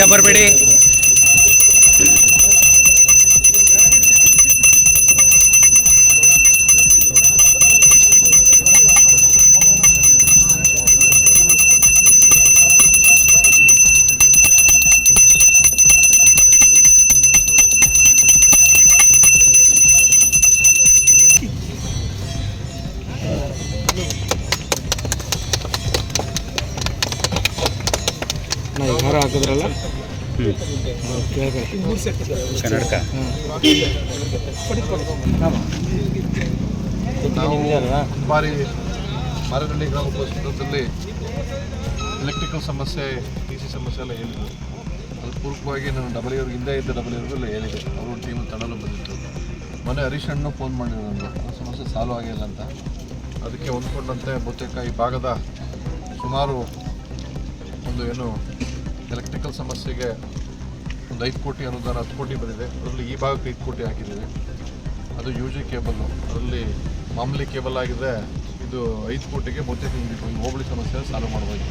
डबरबेड़े ಬರಬೇಡಿ ಹಾರ ಹಾಕಿದ್ರಲ್ಲ? ಕನ್ನಡಕ? ನಾವು ಬಾರಿ ಮಾರನಹಳ್ಳಿ ಗ್ರಾಮ ಪಂಚಾಯತಲ್ಲಿ ಎಲೆಕ್ಟ್ರಿಕಲ್ ಸಮಸ್ಯೆ ಟಿ ಸಿ ಸಮಸ್ಯೆ ಎಲ್ಲ ಹೇಳಿದ್ರು ಅದು ಪೂರ್ವಕವಾಗಿ ನಾನು ಡಬಲ್ ಇವ್ರಿಗೆ ಹಿಂದೆ ಇದ್ದ ಡಬಲ್ ಇವ್ರಿಗೆಲ್ಲ ಹೇಳಿದೆ. ಅವರು ಟೀಮ್ ತಡಲು ಬಂದಿತ್ತು ಮೊನ್ನೆ ಹರೀಶ್ ಅಣ್ಣು ಫೋನ್ ಮಾಡಿದ್ರು ನಾನು ಆ ಸಮಸ್ಯೆ ಸಾಲ್ವ್ ಆಗಿಲ್ಲ ಅಂತ. ಅದಕ್ಕೆ ಹೊಂದ್ಕೊಂಡಂತೆ ಬಹುತೇಕ ಈ ಭಾಗದ ಸುಮಾರು ಒಂದು ಏನು ಎಲೆಕ್ಟ್ರಿಕಲ್ ಸಮಸ್ಯೆಗೆ ಒಂದು ಐದು ಕೋಟಿ ಅನುದಾನ, ಹತ್ತು ಕೋಟಿ ಬಂದಿದೆ. ಅದರಲ್ಲಿ ಈ ಭಾಗಕ್ಕೆ ಐದು ಕೋಟಿ ಹಾಕಿದ್ದೀವಿ. ಅದು ಯು ಜಿ ಕೇಬಲ್ಲು ಅದರಲ್ಲಿ ಮಾಮೂಲಿ ಕೇಬಲ್ ಆಗಿದೆ ಇದು ಐದು ಕೋಟಿಗೆ ಬಹುತೇಕ ಒಂದು ಹೋಬಳಿ ಸಮಸ್ಯೆ ಸಾಲ್ವ್ ಮಾಡಬೇಕು.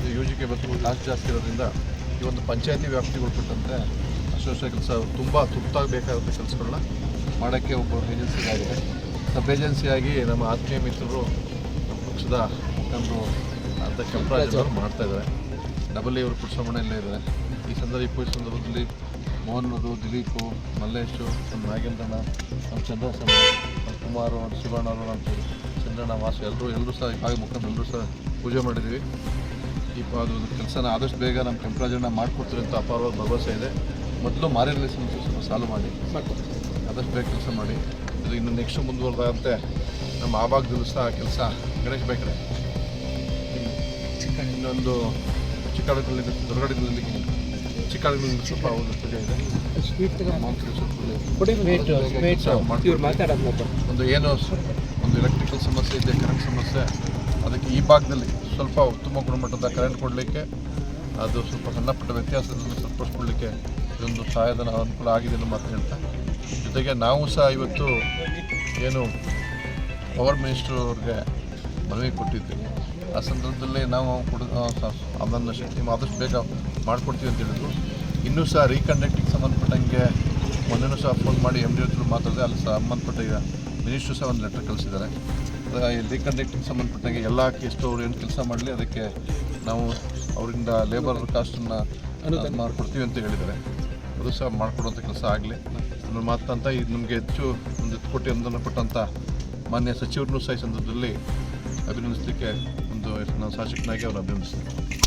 ಇದು ಯು ಜಿ ಕೇಬಲ್ ಕಾಸ್ಟ್ ಜಾಸ್ತಿ ಇರೋದ್ರಿಂದ ಈ ಒಂದು ಪಂಚಾಯತಿ ವ್ಯಾಪ್ತಿಗೆ ಉಳ್ಪಟ್ಟಂತೆ ಅಶೋಷ ಕೆಲಸ ತುಂಬ ತುರ್ತಾಗಿ ಬೇಕಾದಂಥ ಕೆಲಸಗಳನ್ನ ಮಾಡೋಕ್ಕೆ ಒಬ್ಬ ಏಜೆನ್ಸಿಗಾಗಿದೆ ಸಬ್ ಏಜೆನ್ಸಿಯಾಗಿ ನಮ್ಮ ಆತ್ಮೀಯ ಮಿತ್ರರು ಪಕ್ಷದ ಮುಖಂಡರು ಅಂತ ಕೆಂಪರಾಜ್ ಅವರು ಮಾಡ್ತಾ ಇದ್ದಾರೆ. ಡಬಲ್ ಇವರು ಕುಡ್ಸಮಣ ಎಲ್ಲ ಇದ್ದಾರೆ. ಈ ಸಂದರ್ಭ, ಈ ಸಂದರ್ಭದಲ್ಲಿ ಮೋಹನ್ ಅವರು, ದಿಲೀಪು, ಮಲ್ಲೇಶು, ನಮ್ಮ ನಾಗೇಂದ್ರಣ್ಣ, ನಮ್ಮ ಚಂದ್ರಸಣ್ಣ, ನಮ್ಮ ಕುಮಾರು, ನಮ್ಮ ಶಿವಣ್ಣ ಅವರು, ನಮ್ಮ ಚಂದ್ರಣ್ಣ, ವಾಸು ಎಲ್ಲರೂ ಎಲ್ಲರೂ ಸಹ, ಹಾಗೆ ಮುಖಂಡ ಎಲ್ಲರೂ ಸಹ ಪೂಜೆ ಮಾಡಿದ್ವಿ ಈ ಅದು ಕೆಲಸನ ಆದಷ್ಟು ಬೇಗ ನಮ್ಮ ಕೆಂಪರಾಜಣ್ಣ ಮಾಡಿಕೊಡ್ತೀವಿ ಅಂತ ಅಪಾರವಾದ ಭರವಸೆ ಇದೆ. ಮೊದಲು ಮಾರಿನಲ್ಲಿ ಸ್ವಲ್ಪ ಸಾಲ್ವ್ ಮಾಡಿ. ಆದಷ್ಟು ಬೇಗ ಕೆಲಸ ಮಾಡಿ. ಇದು ಇನ್ನು ನೆಕ್ಸ್ಟ್ ಮುಂದುವರೆದಂತೆ ನಮ್ಮ ಆ ಸಹ ಕೆಲಸ ಗಣೇಶ್ ಬೇಕ್ರೆ. ಇನ್ನೊಂದು ಚಿಕ್ಕಡಗಲ್ಲಿ ದೊರಗಡಗಲ್ಲಿ ಚಿಕ್ಕಡಗಲ್ಲಿ ಸ್ವಲ್ಪ ಒಂದು ಪೂಜೆ ಇದೆ. ಒಂದು ಏನು ಒಂದು ಎಲೆಕ್ಟ್ರಿಕಲ್ ಸಮಸ್ಯೆ ಇದೆ ಕರೆಂಟ್ ಸಮಸ್ಯೆ. ಅದಕ್ಕೆ ಈ ಭಾಗದಲ್ಲಿ ಸ್ವಲ್ಪ ಉತ್ತಮ ಗುಣಮಟ್ಟದ ಕರೆಂಟ್ ಕೊಡಲಿಕ್ಕೆ ಅದು ಸ್ವಲ್ಪ ಸಣ್ಣ ಪುಟ್ಟ ವ್ಯತ್ಯಾಸದಿಂದ ಸರಿಪಡಿಸ್ಕೊಳ್ಳಿಕ್ಕೆ ಇದೊಂದು ಸಹಾಯಧನ ಅನುಕೂಲ ಆಗಿದೆ ಅನ್ನೋ ಮಾತು ಹೇಳ್ತಾ. ಜೊತೆಗೆ ನಾವು ಸಹ ಇವತ್ತು ಏನು ಪವರ್ ಮಿನಿಸ್ಟರ್ ಅವ್ರಿಗೆ ಮನವಿ ಕೊಟ್ಟಿದ್ದೀವಿ. ಆ ಸಂದರ್ಭದಲ್ಲಿ ನಾವು ಕೊಡ ಅದನ್ನು ಶಕ್ತಿ ಆದಷ್ಟು ಬೇಗ ಮಾಡಿಕೊಡ್ತೀವಿ ಅಂತ ಹೇಳಿದ್ರು. ಇನ್ನೂ ಸಹ ರೀಕಂಡಕ್ಟಿಂಗ್ ಸಂಬಂಧಪಟ್ಟಂಗೆ ಮೊನ್ನೆನೂ ಸಹ ಫೋನ್ ಮಾಡಿ ಎಂ ಡಿ ಹತ್ರ ಮಾತಾಡಿದೆ ಅಲ್ಲಿ ಸಹ ಸಂಬಂಧಪಟ್ಟ ಈಗ ಮಿನಿಸ್ಟ್ರು ಸಹ ಒಂದು ಲೆಟರ್ ಕಳಿಸಿದ್ದಾರೆ. ರೀಕಂಡಕ್ಟಿಂಗ್ ಸಂಬಂಧಪಟ್ಟಂಗೆ ಎಲ್ಲ ಎಷ್ಟು ಅವ್ರು ಏನು ಕೆಲಸ ಮಾಡಲಿ ಅದಕ್ಕೆ ನಾವು ಅವರಿಂದ ಲೇಬರ್ ಕಾಸ್ಟನ್ನು ಮಾಡಿಕೊಡ್ತೀವಿ ಅಂತ ಹೇಳಿದ್ದಾರೆ. ಅದು ಸಹ ಮಾಡಿಕೊಡುವಂಥ ಕೆಲಸ ಆಗಲಿ. ನನ್ನ ಮಾತಂತ ಇದು ನಮಗೆ ಹೆಚ್ಚು ಒಂದು ಕೋಟಿ ಅನುದಾನ ಕೊಟ್ಟಂಥ ಮಾನ್ಯ ಸಚಿವರನ್ನು ಸಹ ಈ ಸಂದರ್ಭದಲ್ಲಿ Abbiamo un sticker, un due, non so se non è che.